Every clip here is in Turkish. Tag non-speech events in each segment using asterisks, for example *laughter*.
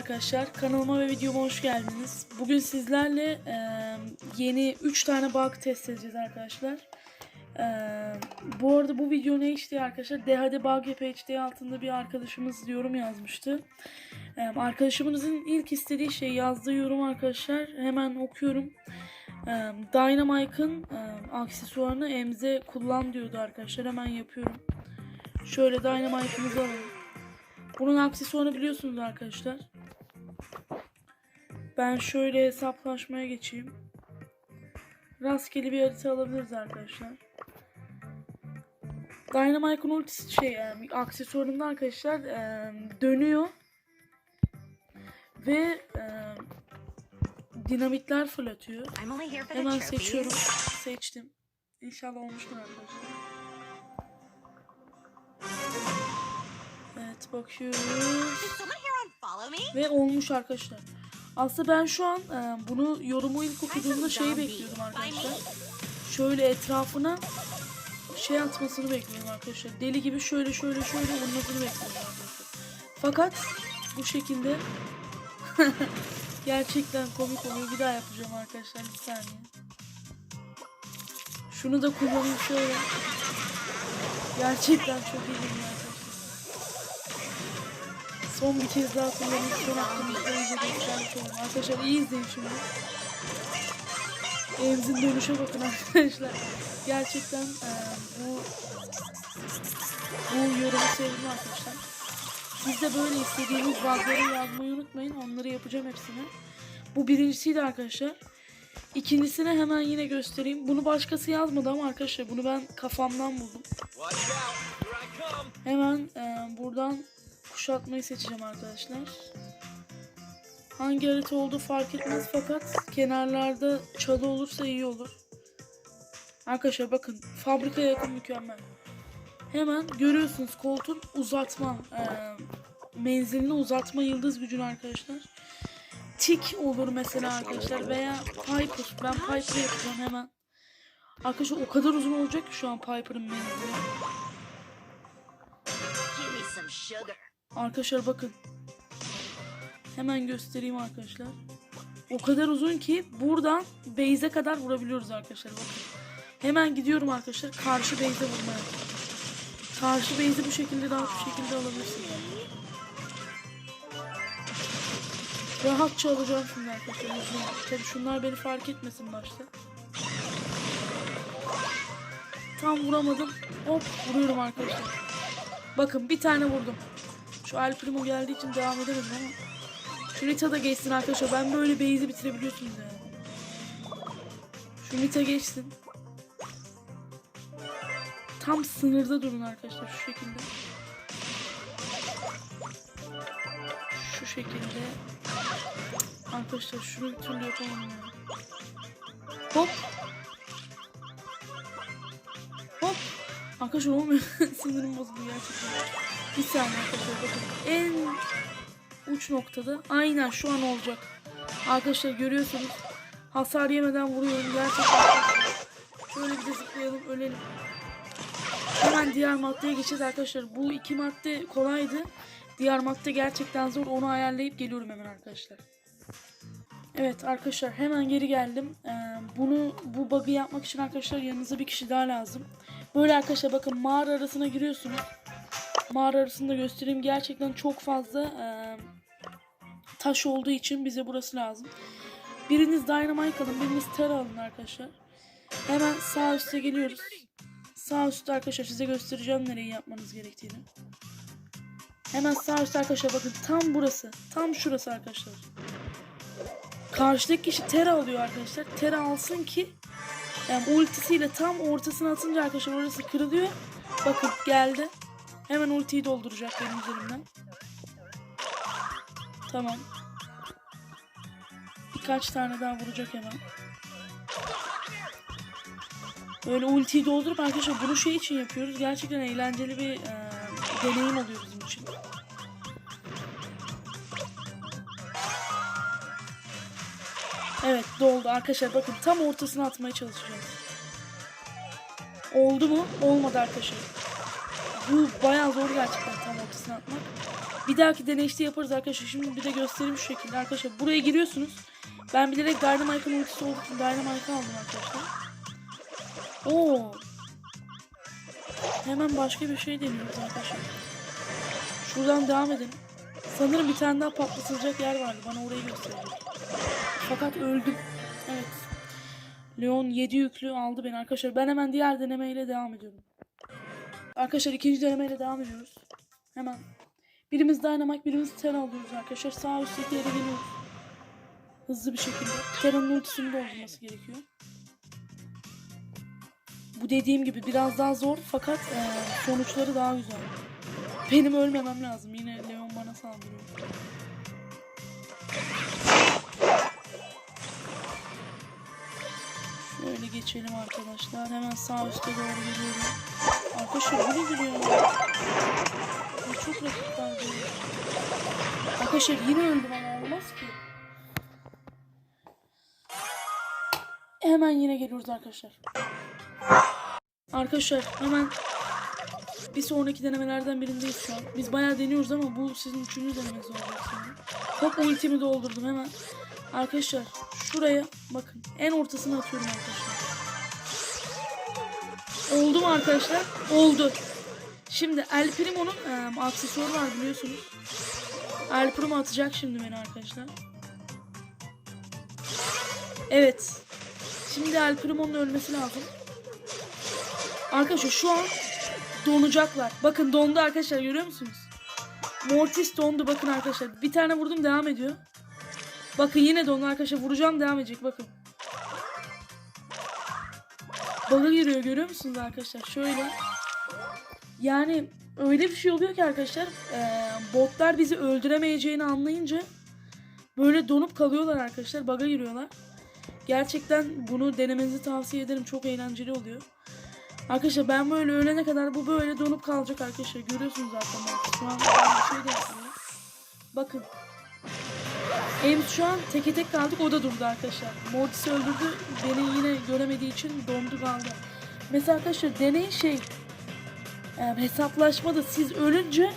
arkadaşlar. Kanalıma ve videoma hoş geldiniz. Bugün sizlerle e, yeni 3 tane bug test edeceğiz arkadaşlar. E, bu arada bu video ne işte arkadaşlar? DHD Bug PhD altında bir arkadaşımız yorum yazmıştı. E, arkadaşımızın ilk istediği şey yazdığı yorum arkadaşlar. Hemen okuyorum. E, Dynamike'ın e, aksesuarını emze kullan diyordu arkadaşlar. Hemen yapıyorum. Şöyle Dynamike'ımızı alalım. Bunun aksesuarını biliyorsunuz arkadaşlar. Ben şöyle hesaplaşmaya geçeyim. Rastgele bir harita alabiliriz arkadaşlar. Dynamite'ın ultisi şey yani aksesuarında arkadaşlar e, dönüyor ve e, dinamitler fırlatıyor. Hemen seçiyorum. Seçtim. İnşallah olmuştur arkadaşlar. Evet bakıyoruz. Ve olmuş arkadaşlar. Aslında ben şu an e, bunu yorumu ilk okuduğumda şeyi bekliyordum arkadaşlar. Şöyle etrafına şey atmasını bekliyorum arkadaşlar. Deli gibi şöyle şöyle şöyle vurmasını bekliyorum arkadaşlar. Fakat bu şekilde *laughs* gerçekten komik oluyor. Bir daha yapacağım arkadaşlar bir saniye. Şunu da kullanayım şöyle. Gerçekten çok iyi arkadaşlar. Son bir kez daha kullanayım. Son hakkımızda iyice göstermiş olalım. Arkadaşlar iyi izleyin şimdi. Evimizin dönüşe bakın arkadaşlar. Gerçekten eee, bu bu yorumu sevdim arkadaşlar. Siz de böyle istediğiniz bug'ları yazmayı unutmayın. Onları yapacağım hepsini. Bu birincisiydi arkadaşlar. İkincisini hemen yine göstereyim. Bunu başkası yazmadı ama arkadaşlar bunu ben kafamdan buldum. Hemen eee, buradan kuşatmayı seçeceğim arkadaşlar. Hangi harita olduğu fark etmez fakat kenarlarda çalı olursa iyi olur. Arkadaşlar bakın fabrikaya yakın mükemmel. Hemen görüyorsunuz koltuğun uzatma eee, menzilini uzatma yıldız gücünü arkadaşlar. Tik olur mesela arkadaşlar veya Piper. Ben Piper yapacağım hemen. Arkadaşlar o kadar uzun olacak ki şu an Piper'ın menzili. Arkadaşlar bakın. Hemen göstereyim arkadaşlar. O kadar uzun ki buradan base'e kadar vurabiliyoruz arkadaşlar bakın. Hemen gidiyorum arkadaşlar karşı base'e vurmaya. Karşı base'i bu şekilde rahat bir şekilde alabilirsiniz. Rahatça alacağım şimdi arkadaşlar. Tabii şunlar beni fark etmesin başta. Tam vuramadım. Hop vuruyorum arkadaşlar. Bakın bir tane vurdum. Şu El Primo geldiği için devam edemedim ama. Şu Rita da geçsin arkadaşlar. Ben böyle base'i bitirebiliyorsunuz yani. Şu Rita geçsin. Tam sınırda durun arkadaşlar şu şekilde. Şu şekilde. Arkadaşlar şunu bir türlü yapamam ya. Hop. Hop. Arkadaşlar olmuyor. *laughs* Sinirim bozuldu gerçekten. Bir saniye arkadaşlar bakın. En uç noktada aynen şu an olacak. Arkadaşlar görüyorsunuz. Hasar yemeden vuruyorum gerçekten. Şöyle bir de zıplayalım ölelim. Hemen diğer maddeye geçeceğiz arkadaşlar. Bu iki madde kolaydı. Diğer madde gerçekten zor. Onu ayarlayıp geliyorum hemen arkadaşlar. Evet arkadaşlar hemen geri geldim. Ee, bunu bu bug'ı yapmak için arkadaşlar yanınıza bir kişi daha lazım. Böyle arkadaşlar bakın mağara arasına giriyorsunuz. Mağara arasında göstereyim. Gerçekten çok fazla e, taş olduğu için bize burası lazım. Biriniz Dynamite alın, biriniz Terra alın arkadaşlar. Hemen sağ üstte geliyoruz. Sağ üstte arkadaşlar size göstereceğim nereyi yapmanız gerektiğini. Hemen sağ üstte arkadaşlar bakın tam burası. Tam şurası arkadaşlar. Karşıdaki kişi Terra alıyor arkadaşlar. Terra alsın ki yani ultisiyle tam ortasına atınca arkadaşlar orası kırılıyor. Bakın geldi. Hemen ultiyi dolduracak benim üzerimden. Tamam. Birkaç tane daha vuracak hemen. Böyle ultiyi doldurup arkadaşlar bunu şey için yapıyoruz. Gerçekten eğlenceli bir e, deneyim oluyor bizim için. Evet doldu arkadaşlar bakın tam ortasına atmaya çalışacağız. Oldu mu? Olmadı arkadaşlar. Bu bayağı zor gerçekten tam ortasına atmak. Bir dahaki deneyişte yaparız arkadaşlar. Şimdi bir de göstereyim şu şekilde arkadaşlar. Buraya giriyorsunuz. Ben bilerek Dynamite'ın ultisi olduğu için Dynamite'ı aldım arkadaşlar. Oo. Hemen başka bir şey deniyoruz arkadaşlar. Şuradan devam edelim. Sanırım bir tane daha patlatılacak yer vardı. Bana orayı gösterecek. Fakat öldüm. Evet. Leon 7 yüklü aldı beni arkadaşlar. Ben hemen diğer denemeyle devam ediyorum. Arkadaşlar ikinci denemeyle devam ediyoruz. Hemen. Birimiz Dynamite, birimiz Terra alıyoruz arkadaşlar. Sağ üstteki yere geliyoruz. Hızlı bir şekilde. Terra'nın ultisini doldurması gerekiyor. Bu dediğim gibi biraz daha zor fakat eee, sonuçları daha güzel. Benim ölmemem lazım. Yine Leon bana saldırıyor. Şöyle geçelim arkadaşlar. Hemen sağ üstte doğru geliyorum. Arkadaşlar bu nedir ya? Ne çok rakip. Arkadaşlar yine öldüm ama olmaz ki. Hemen yine geliyoruz arkadaşlar. Arkadaşlar hemen bir sonraki denemelerden birindeyiz şu an. Biz bayağı deniyoruz ama bu sizin üçüncü denemeniz olacak sanırım. Hop ultimi doldurdum hemen. Arkadaşlar şuraya bakın. En ortasına atıyorum arkadaşlar. Oldu mu arkadaşlar? Oldu. Şimdi El Primo'nun e, aksesuarı var biliyorsunuz. El Primo atacak şimdi beni arkadaşlar. Evet. Şimdi El Primo'nun ölmesi lazım. Arkadaşlar şu an donacaklar. Bakın dondu arkadaşlar görüyor musunuz? Mortis dondu bakın arkadaşlar. Bir tane vurdum devam ediyor. Bakın yine dondu arkadaşlar. Vuracağım devam edecek bakın. Bug'a giriyor görüyor musunuz arkadaşlar? Şöyle. Yani öyle bir şey oluyor ki arkadaşlar. eee, botlar bizi öldüremeyeceğini anlayınca böyle donup kalıyorlar arkadaşlar. Bug'a giriyorlar. Gerçekten bunu denemenizi tavsiye ederim. Çok eğlenceli oluyor. Arkadaşlar ben böyle ölene kadar bu böyle donup kalacak arkadaşlar. Görüyorsunuz zaten. Şu an bir şey. Bakın. Ems şu an teke tek kaldık o da durdu arkadaşlar. Mortis öldürdü. Beni yine göremediği için dondu kaldı. Mesela arkadaşlar deney şey e, hesaplaşmada siz ölünce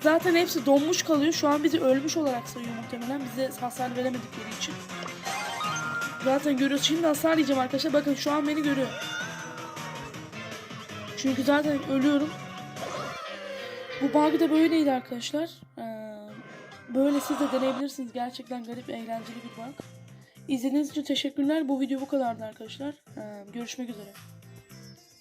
zaten hepsi donmuş kalıyor. Şu an bizi ölmüş olarak sayıyor muhtemelen. Bize hasar veremedikleri için. Zaten görüyoruz. Şimdi hasar yiyeceğim arkadaşlar. Bakın şu an beni görüyor. Çünkü zaten ölüyorum. Bu bug da böyleydi arkadaşlar. Ee, böyle siz de deneyebilirsiniz. Gerçekten garip, eğlenceli bir bug. İzlediğiniz için teşekkürler. Bu video bu kadardı arkadaşlar. Ee, görüşmek üzere.